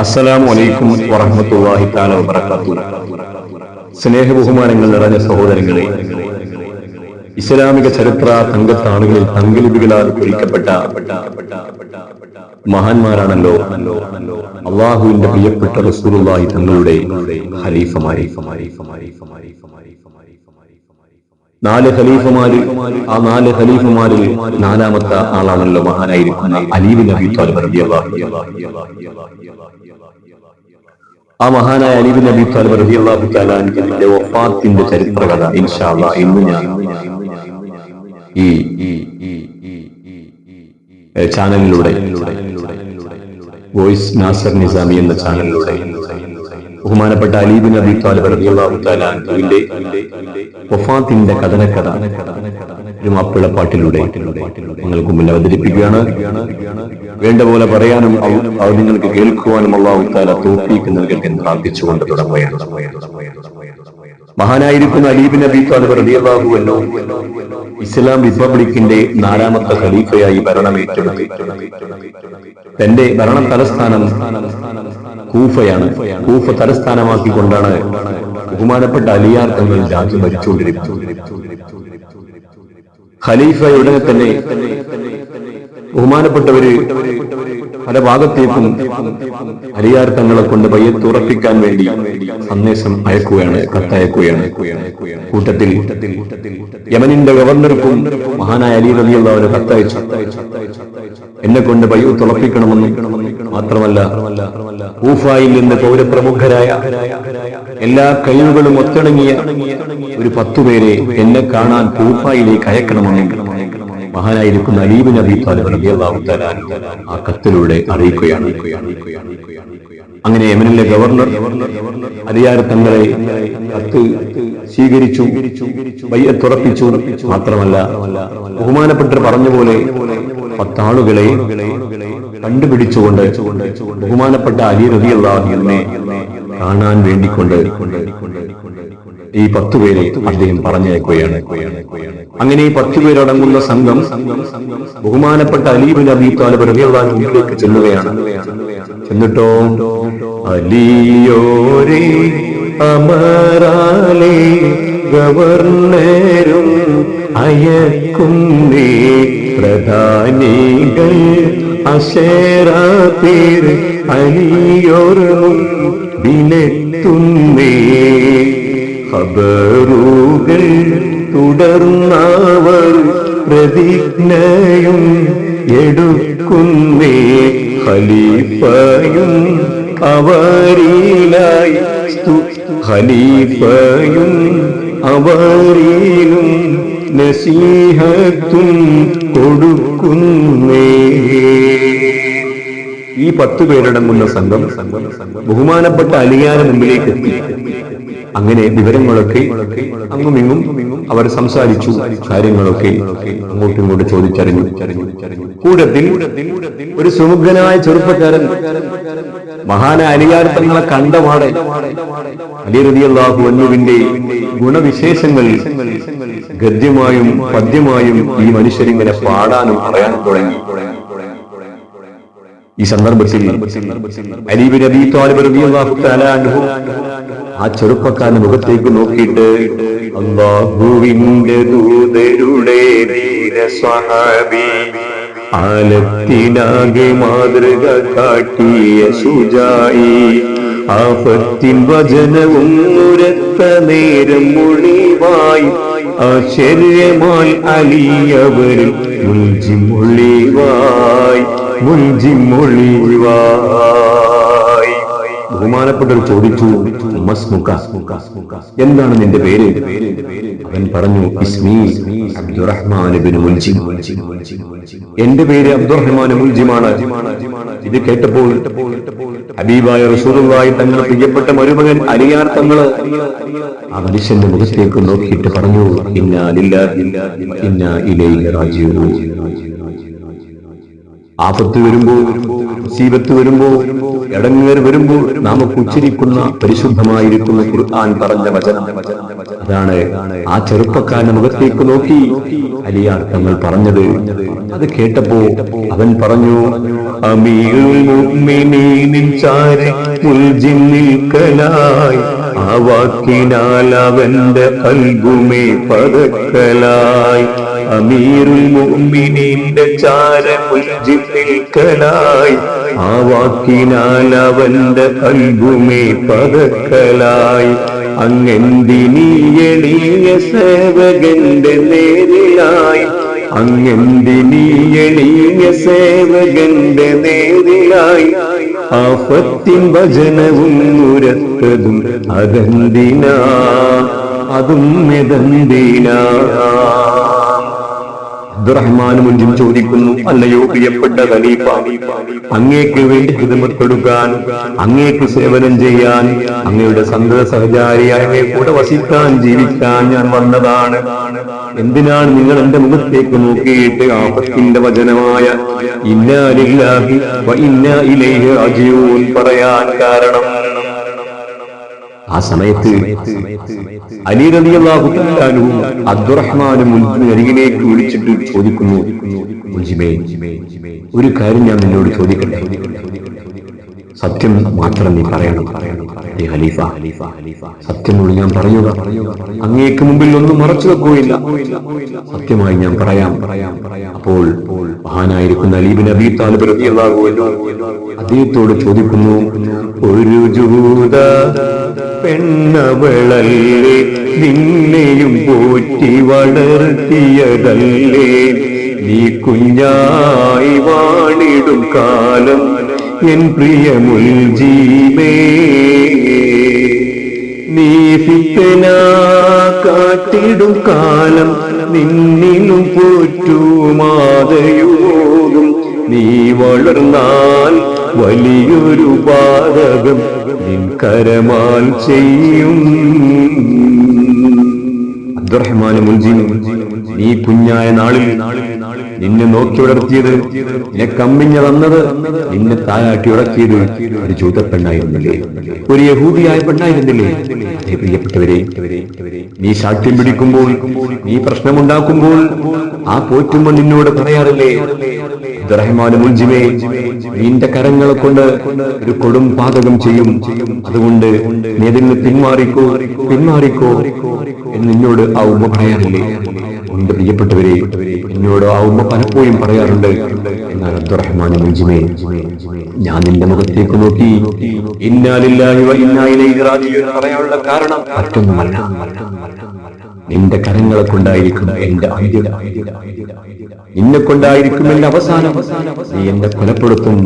അസ്സലാമു അലൈക്കും വറഹ്മത്തുള്ളാഹി തആല വബറകാതുഹു. സ്നേഹ ബഹുമാനങ്ങൾ നിറഞ്ഞ സഹോദരങ്ങളെ ഇസ്ലാമിക ചരിത്ര തങ്കത്താണുകളിൽ തങ്കലിപികളാൽ കുറിക്കപ്പെട്ട മഹാന്മാരാണല്ലോ അള്ളാഹുവിന്റെ പ്രിയപ്പെട്ട റസൂലുള്ളാഹി തങ്ങളുടെ ഖലീഫമാരെ. നാല് ഖലീഫുമാരിൽ ആ നാല് ഖലീഫുമാരിൽ നാലാമത്തെ ആളാണല്ലോ മഹാനായിരിക്കുന്ന അലീബ് നബി താലിബ് ആ മഹാനായ അലീബ് നബി താലിബ് റളിയല്ലാഹു തആല അൻഹുവിന്റെ വഫാത്തിന്റെ ചരിത്ര ഇൻഷാ അല്ലാഹ് ഇന്ന് ഞാൻ ഈ ചാനലിലൂടെ വോയിസ് നാസർ നിസാമി എന്ന ചാനലിലൂടെ ബഹുമാനപ്പെട്ട അലീബിൻ അബി താലിബ് അൻഹുവിന്റെ വഫാത്തിന്റെ കഥനക്കഥ ഒരു മാപ്പിളപ്പാട്ടിലൂടെ നിങ്ങൾക്ക് മുന്നിൽ അവതരിപ്പിക്കുകയാണ്. വേണ്ട പോലെ പറയാനും അത് നിങ്ങൾക്ക് കേൾക്കുവാനും അള്ളാഹു താല തോഫീക്ക് പ്രാർത്ഥിച്ചുകൊണ്ട് തുടങ്ങുകയാണ്. മഹാനായിരിക്കുന്ന അലീബിൻ അബി താലിബ് റളിയല്ലാഹു എന്നോ ഇസ്ലാം റിപ്പബ്ലിക്കിന്റെ നാലാമത്തെ ഖലീഫയായി ഭരണമേറ്റെടുത്തു തന്റെ ഭരണ തലസ്ഥാനം കൂഫയാണ്. കൂഫ തലസ്ഥാനമാക്കിക്കൊണ്ടാണ് ബഹുമാനപ്പെട്ട അലിയാർ തങ്ങൾ രാജ്യം ഭരിച്ചുകൊണ്ടിരിക്കുന്നത് തന്നെ ബഹുമാനപ്പെട്ടവര് പല ഭാഗത്തേക്കും അലിയാർ തങ്ങളെ കൊണ്ട് പയ്യത്തുറപ്പിക്കാൻ വേണ്ടി സന്ദേശം അയക്കുകയാണ് കത്തയക്കുകയാണ്. കൂട്ടത്തിൽ യമനിന്റെ ഗവർണർക്കും മഹാനായ അലി റലിയുള്ള ഒരു കത്തയച്ചു. എന്നെ കൊണ്ട് ബയ്യത്ത് തുളപ്പിക്കണമെന്ന് മാത്രമല്ല ഊഫായിൽ നിന്ന് പൗരപ്രമുഖരായ എല്ലാ കഴിവുകളും ഒത്തിണങ്ങിയ ഒരു പത്തുപേരെ എന്നെ കാണാൻ ഊഫായിലേക്ക് അയക്കണമെന്നും മഹാനായിരിക്കുന്ന അലീബ് നബി താലിബ് ആ കത്തിലൂടെ അറിയിക്കുകയാണ്. അങ്ങനെ യമനിലെ ഗവർണർ അലിയാർ തങ്ങളെ കത്ത് സ്വീകരിച്ചു തുറപ്പിച്ചു മാത്രമല്ല ബഹുമാനപ്പെട്ടവർ പറഞ്ഞ പോലെ പത്താളുകളെ കണ്ടുപിടിച്ചുകൊണ്ട് ബഹുമാനപ്പെട്ട അലി റളിയല്ലാഹുവിനെ കാണാൻ വേണ്ടിക്കൊണ്ട് ഈ പത്തുപേരെ അദ്ദേഹം പറഞ്ഞയക്കുകയാണ്. അങ്ങനെ ഈ പത്തുപേരടങ്ങുന്ന സംഘം ബഹുമാനപ്പെട്ട അലീബിൻ അബി താലിബ് റളിയല്ലാഹു മുന്നിലേക്ക് ചെല്ലുകയാണ്. എന്നിട്ടോ അലിയോരേ അമറാലെ ഗവർണരും നീ പ്രധാനികൾ. അശേറാപ്പേർ അനിയോറും വിലെത്തുന്നേ. ഖബറുകൾ തുടർന്നവർ പ്രതിജ്ഞയും എടുക്കുന്നേ. ഖലീഫയും അവരിലായി ഖലീഫയും അവരിലും നസീഹത്തും കൊടുക്കുന്നേ. ഈ പത്ത് പേരടങ്ങുന്ന സംഘം ബഹുമാനപ്പെട്ട അലിയാന മുമ്പിലേക്ക് എത്തി. അങ്ങനെ വിവരങ്ങളൊക്കെ അങ്ങും ഇങ്ങും അവർ സംസാരിച്ചു കാര്യങ്ങളൊക്കെ അങ്ങോട്ടും ഇങ്ങോട്ട് ചോദിച്ചറിഞ്ഞു. കൂടത്തിൽ ഒരു സുമുഖനായ ചെറുപ്പക്കാരൻ മഹാന അലിയാർ തങ്ങളെ കണ്ടപാടെ അലി റളിയല്ലാഹു അൻഹുവിന്റെ ഗുണവിശേഷങ്ങൾ ഗദ്യമായും പദ്യമായും ഈ മനുഷ്യരിങ്ങനെ പാടാനും പറയാനും തുടങ്ങി. ഈ സന്ദർഭത്തിൽ അലീബ് നബി താലിബ് ആ ചെറുപ്പക്കാരന്റെ മുഖത്തേക്ക് നോക്കിയിട്ട് അള്ളാഹുവിന്റെ ദൂതരുടെ സ്വഹാബി ആലത്തിനാകെ മാതൃക കാട്ടിയ സുജായി. ആഫത്തിൻ വചനവും ഉരത്ത നേരം മൊഴിവായി ആശ്ചര്യമായി അലിയവരിൽ മുൾജി മൊഴിവായി മുൾജി മൊഴിവായി ബഹുമാനപ്പെട്ടവർ ചോദിച്ചു എന്താണ് നിന്റെ പേര്? അവൻ പറഞ്ഞു ഇസ്മി അബ്ദുറഹ്മാൻ എന്റെ പേര് അബ്ദുറഹ്മാൻ ഇത് കേട്ടപ്പോൾ ഹബീബായ റസൂലുള്ളാഹി തങ്ങൾ പ്രിയപ്പെട്ട മരുമകൻ അലിയാർ തങ്ങൾ ആ മനുഷ്യന്റെ മുഖത്തേക്ക് നോക്കിയിട്ട് പറഞ്ഞു ഇന്നാ ഇന്നാ ഇലൈഹി റാജിഊൻ. ആപത്ത് വരുമ്പോ മുസീബത്ത് വരുമ്പോൾ ഇടങ്ങേർ വരുമ്പോൾ നാം ഉച്ചരിക്കുന്ന പരിശുദ്ധമായിരിക്കുന്ന ഖുർആൻ പറഞ്ഞ വചനം. അതാണ് ആ ചെറുപ്പക്കാരന്റെ മുഖത്തേക്ക് നോക്കി അലിയാർ തങ്ങൾ പറഞ്ഞത്. അത് കേട്ടപ്പോ അവൻ പറഞ്ഞു കലായി ആ വാക്കിനാൽ അവന്റെ അൽഗുമേ പതക്കലായി. അമീറുൽ മുഅ്മിനീന്റെ ചാര മുൽജിന്നിൽ കലായി ആ വാക്കിനാൽ അവന്റെ അൽബുമേ പതക്കലായി. അങ്ങെന്തിനീയണീയ സേവകന്റെ നേരിലായി? അങ്ങെന്തിനീയണീയ സേവകന്റെ നേരിലായി? ആഫത്തിൻ ഭജനവും ഉരത്തതും അതെന്തിനാ? അതും എതെന്തിനാ? അബ്ദുറഹ്മാൻ മുൻപിൽ ചോദിക്കുന്നു അല്ലയോ പ്രിയപ്പെട്ട ഖലീഫ അങ്ങേക്ക് വേണ്ടി ഹിതമത്തെടുക്കാൻ അങ്ങേക്ക് സേവനം ചെയ്യാൻ അങ്ങയുടെ സന്തത സഹചാരിയായ കൂടെ വസിക്കാൻ ജീവിക്കാൻ ഞാൻ വന്നതാണ്. എന്തിനാണ് നിങ്ങൾ എന്റെ മുഖത്തേക്ക് നോക്കിയിട്ട് ആപത്തിന്റെ വചനമായ ഇന്നാലില്ലാഹി പറയാൻ കാരണം? ആ സമയത്ത് അലി വിളിച്ചിട്ട് ചോദിക്കുന്നു ഒരു കാര്യം ഞാൻ നിന്നോട് ചോദിക്കട്ടെ? സത്യം മാത്രം നീ പറയണം. ഏ ഖലീഫ. സത്യമുള്ള ഞാൻ പറയുക. അങ്ങേക്ക് മുമ്പിൽ ഒന്നും മറച്ചു വെക്കുകയില്ല. സത്യമായി ഞാൻ പറയാം. പറയാം പറയാം അപ്പോൾ മഹാനായിരിക്കുന്ന അലീബിൻ അബി താലിബ് അദ്ദേഹത്തോട് ചോദിക്കുന്നു ഒരു ജൂത പെണ്ണവളല്ലേ? നിന്നെയും പോറ്റി വളർത്തിയതല്ലേ? നീ കുഞ്ഞായി വാണിടും കാലം. എൻ പ്രിയ മുൽജീമേ നീ ഫിത്തന കാട്ടിടും കാലം നിന്നിലും പോറ്റുമാതയോഗം നീ വളർന്നാൽ വലിയൊരു പാതകം നിൻ കരമാൽ ചെയ്യും. അബ്ദുറഹ്മാൻ മുൻജി നീ കുഞ്ഞായ നാളിൽ നിന്നെ നോക്കി ഉണർത്തിയത് നിന്നെ കമ്മിഞ്ഞ തന്നത് നിന്നെ തായാട്ടി ഉടക്കിയത് ഒരു ചൂത പെണ്ണായിരുന്നില്ലേ ഒരു യഹൂദിയായ പെണ്ണായിരുന്നില്ലേ? അതേ പ്രിയപ്പെട്ടവരെ നീ ശാഠ്യം പിടിക്കുമ്പോൾ നീ പ്രശ്നമുണ്ടാക്കുമ്പോൾ ആ പോറ്റുമ്പോൾ നിന്നോട് പറയാറില്ലേ? അബ്ദുറഹ്മാൻ മുൽജിമേ നിന്റെ കരങ്ങളെ കൊണ്ട് ഒരു കൊടും പാതകം ചെയ്യും. അതുകൊണ്ട് നീ അതിൽ പിന്മാറിക്കോ പിന്മാറിക്കോ എന്ന് നിന്നോട് ആ ഉമ്മ പറയാറില്ലേ? എന്റെ പ്രിയപ്പെട്ടവരെ എന്നോട് ആ ഉമ്മ പലപ്പോഴും പറയാറുണ്ട്. എന്നാൽ അബ്ദുറഹ്മാൻ മുൽജിമേ ഞാൻ നിന്റെ മുഖത്തേക്ക് നോക്കി ഇന്നാലില്ലായ്മ ഇന്നായി പറയാനുള്ള കാരണം മറ്റൊന്നുമല്ല. നിന്റെ കരങ്ങളെ കൊണ്ടായിരിക്കും എന്റെ അന്ത്യം നിന്നെ കൊണ്ടായിരിക്കും എന്റെ അവസാനം. നീ എന്നെ കൊലപ്പെടുത്തും.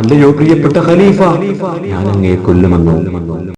അല്ലയോ പ്രിയപ്പെട്ട ഖലീഫ ഞാൻ അങ്ങേ കൊല്ലുമെന്നോ.